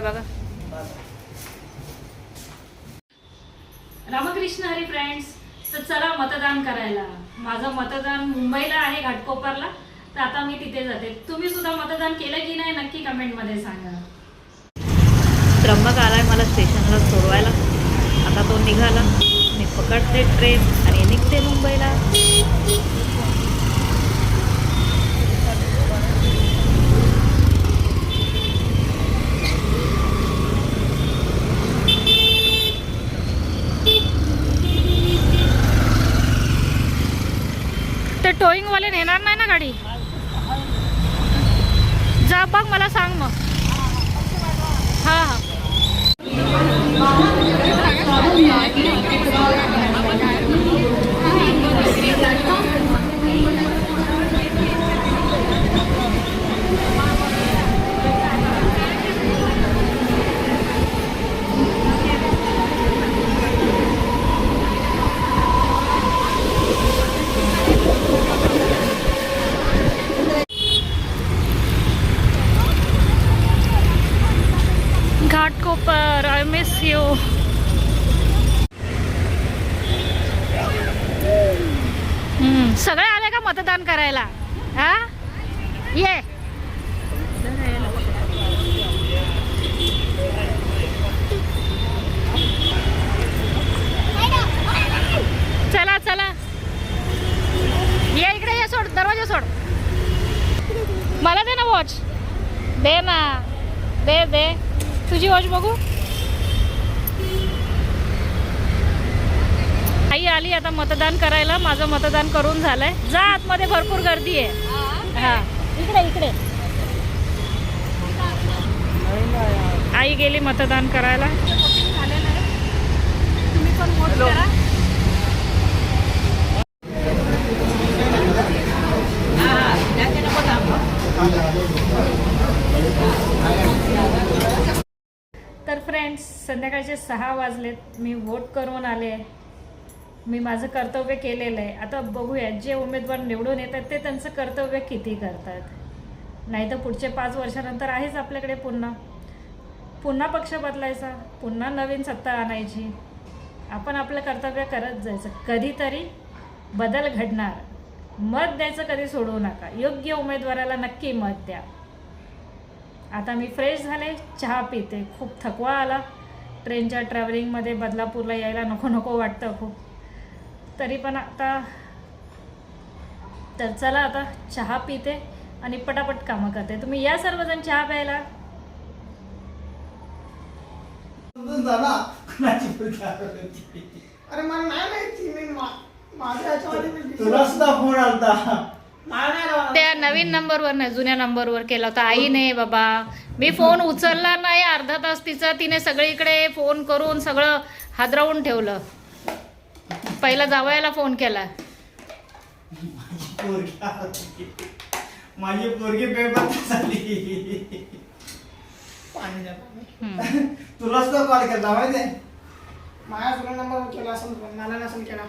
बघा रामकृष्ण हरी फ्रेंड्स तर चला मतदान करायला. माझं मतदान मुंबईला आहे घाटकोपरला. तर आता मी तिथे जाते. तुम्ही सुद्धा मतदान केलं की नाही नक्की कमेंटमध्ये सांगा. त्र्यंबक आलाय मला स्टेशनला सोडवायला. आता तो निघाला. मी पकडते ट्रेन आणि निघते मुंबईला. टोईंगवाले नेणार नाही ना गाडी? जा बघ मला सांग मग. हां हां. घाटकोपर आय मिस यू सगळे आले का मतदान करायला? हा? ये. चला चला. ये इकडे ये सोड दरवाजा सोड. मला दे ना वॉच दे ना. दे दे. तुझी वॉच बघू? आई आली आता मतदान करायला. माझं मतदान करून झालंय. जा आतमध्ये भरपूर गर्दी आहे. हा. इकडे इकडे. आई गेली मतदान करायला. तर फ्रेंड्स संध्याकाळचे सहा वाजलेत. मी वोट करून आले. मी माझं कर्तव्य केलेलं आहे. आता बघूया जे उमेदवार निवडून येतात ते त्यांचं कर्तव्य किती करतात? नाही तर पुढचे पाच वर्षानंतर आहेच आपल्याकडे पुन्हा. पुन्हा पक्ष बदलायचा. पुन्हा नवीन सत्ता आणायची. आपण आपलं कर्तव्य करत जायचं. कधीतरी बदल घडणार. मत द्यायचं कधी सोडू नका. योग्य उमेदवाराला नक्की मत द्या. आता मी फ्रेश झाले. चहा पिते. खूप थकवा आला. ट्रेनच्या ट्रॅव्हलिंगमध्ये बदलापूरला यायला नको नको वाटतं खूप तरी पण आता तर चला आता चहा पिते आणि पटापट कामं करते तुम्ही या सर्वजण चहा प्यायला. अरे मला नाही माहिती मी माझ्या. तुला सुद्धा फोन आलता. त्या नवीन नंबरवर नाही जुन्या नंबरवर केला होता आई नाही बाबा मी फोन उचलला नाही अर्धा तास तिचा तिने सगळीकडे फोन करून सगळं हादरवून ठेवलं पहिला जावयाला फोन केला माझी पोरगी आवडती. माझी पोरगी बेबत झाली पाणी द्या पाणी. हम्म. तुला सुद्धा कॉल केला माहिती माझ्या नंबरवर केला असेल मला नसेल केला